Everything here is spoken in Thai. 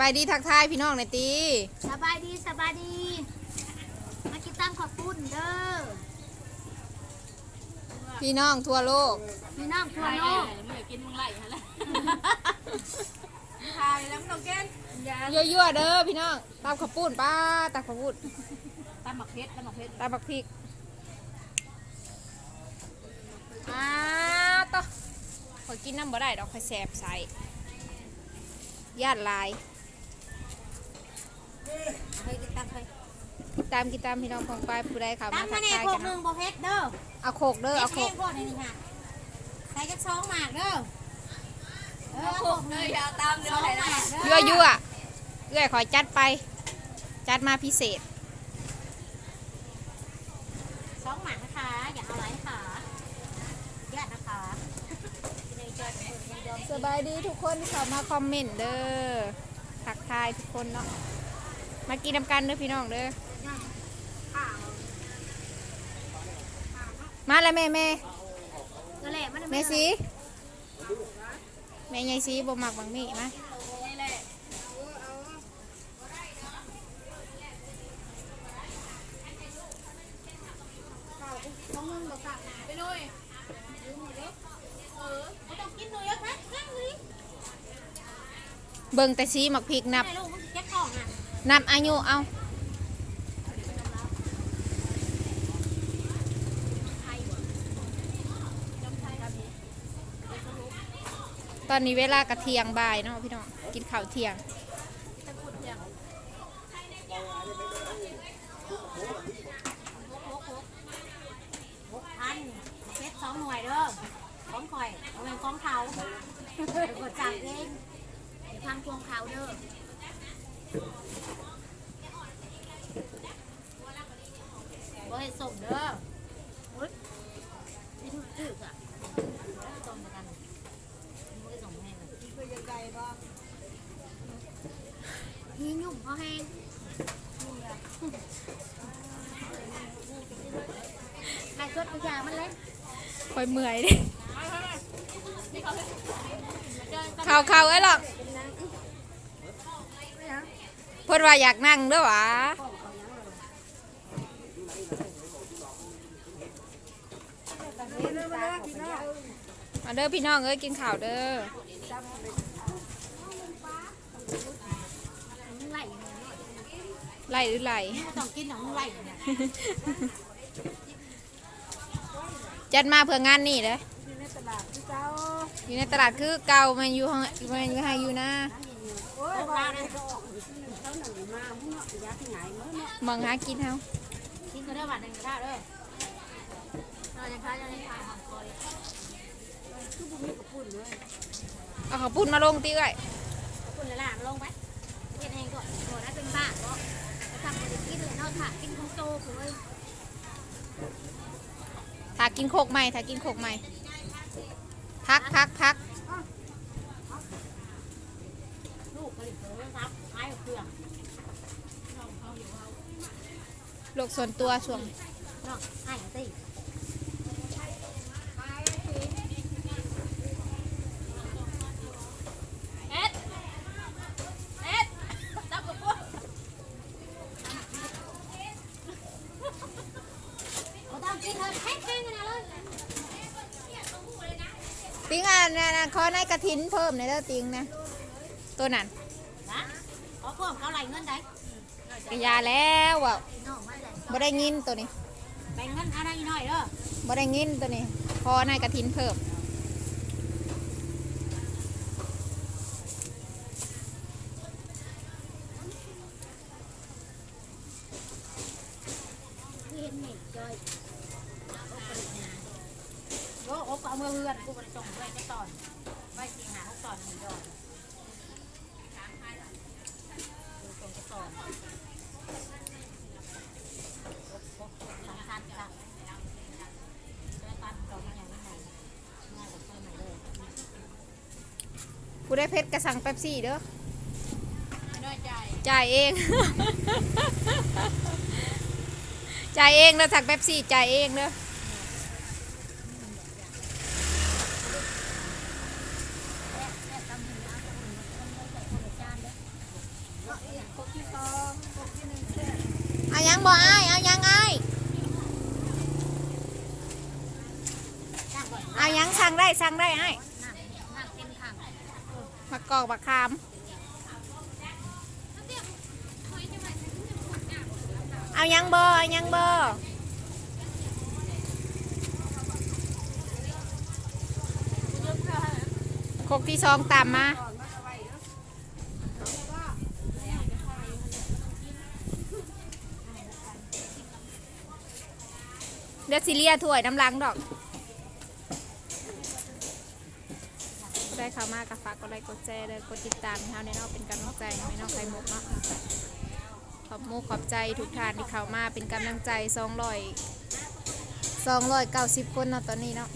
บายดีทักทายพี่น้องในอยตีสบายดีสบายดี มากินตั้งขอบคุณเด้อ พี่น้องทั่วโลก พี่น้องทั่วโลกมึงกินมึงไหลฮะละทายแล้วมึงต้องแก้นยายั่วๆเด้อพี่น้องตามข้าวปุ้นป้าตามข้าวปุ้นตำหมักเพชรตำหมักเพชรตามบักพริกอ้าวต่อขอยกินน้ำบ่ได้ดอกขอยแสบใส่ญาติลาย ตามกินตามพี่น้องของปลายผู้ใดเขาตั้มางมาทักแน่ทายโคกักนหนึ่งเนาะบ่เพชรเด้อเอาโขกเด้อเอาโขเอ็กงโคกนี่ค่ะใส่จักสองหมากเด้อเออโคกหนึ่งยาตามสเนื้อองไหนหนะมากเด้ยั่วยั่วๆเอื้อยขอยจัดไป จัดมาพิเศษ สองหมากนะคะ อย่าเอาไรค่ะแยกนะคะในจอดในยอมสบายดีทุกคนที่เข้ามาคอมเมนต์เด้อทักทายทุกคนเนาะมากินน้ำกันเด้อพี่น้องเด้อ มาแล้วแม่แม่นั่นแหละมันแม่สีแม่ใหญ่สีบ่มักบางมีมานี่แหละของมึงบอกสั่งไปหน่อยไม่ต้องกินหนูเยอะนะนั่งเลยเบิ่งแต่สีหมักพริกนับไม่ลูกมึงเก็บของอะนับอายุเอา ตอนนี้เวลากระเทียงบ่ายเนาะพี่น้องกินข้าวเที่ยง หกพันเพชรสองหน่วยเด้อของข่อยเอาเป็นของเขาเดี๋ยวกดสั่งเองเดี๋ยวพังพวงเขาเด้อบ่ให้ส่งเด้ออุ๊ยนี่ถูกตึกอะตรงกันไม่ได้ส่งให้เลย นี่ยุ่งเขาแห้งใครชดกระยามันเลยคอยเมื่อยเด้ข่าวข่าวไอ้หรอกเพิ่นว่าอยากนั่งด้อหวะมาเด้อพี่น้องเอ้ยกินข้าวเด้อ มึงไหลเนี่ย ไล่หรือไล่ไม่ต้องกินหรอกมึงไหลเนี่ยจัดมาเพื่องานนี่เด้ออยู่ในตลาดคือเก่ามันอยู่ห้องมันอยู่ให้อยู่นะโอ้ยว่าเลยมองหากินเฮากินก็ได้บาทหนึ่งก็ได้เด้อเราจะพาจะให้ทานของคอยเอาข้าวปุ้นมาลงตีไว้คุณละล่ะลงไปเฮ็ดเองก่อนก่อนได้เป็นบ้าก็ ทำอะไรกินเลยนอกจากกินของโตคือถ้ากินโคกใหม่ถ้ากินโคกใหม่ พักพักพักลูกผลิตเลยครับขายเครื่องโลกส่วนตัวช่วง เนาะให้ตี เอ็ดเอ็ดจับกับพวก เรา ต้องกินเลยแห้งๆกันนะเลยติงอะนะนะขอในกระถินเพิ่มในเด้อติงนะตัวนั้นนะเอาพวกเขาไหลเงินได้กยาแล้วอะน้องมาเลยบ่ได้ยินตัวนี้แบ่งเงินอะไรหน่อยเด้อบ่ได้ยินตัวนี้ขอในกระถินเพิ่ม อ้เอามือเฮือนกูไปส่งไว้ในตอนไว้สี่หาหกตอนหนึ่งดอกส่งกระสอบสำคัญค่ะเจอกันดอกมันอย่างนี้หน่อยง่ายกว่าเพิ่มหน่อยเลยกูได้เพชรกระสังเป๊ปซี่เด้อไม่น้อยใจจ่ายเอง จ่ายเองเด้อสั่งเป๊ปซี่จ่ายเองเด้อ แม่ตำหูน้ำตำหูมันต้องใส่คนละจานเด้อ เอายังบ่อ้ายเอายังอ้ายจ้างอเอายังสั่งได้สั่งได้ไอ้ายนั่งนั่งเต็มะกอกมะขามเอายังบ่เอายังบ่โคกที่สองตามมา เดี๋ยวซิเลียถ้วยน้ำล้างดอก ได้ข่าวมากกับฝากกดไลค์กดแชร์เลยกดติดตามเฮาในนอกเป็นกำลังใจในนอกไข่มุกเนาะขอบมุกขอบใจทุกท่านที่เข้ามาเป็นกำลังใจ200 290คนเนาะตอนนี้เนาะ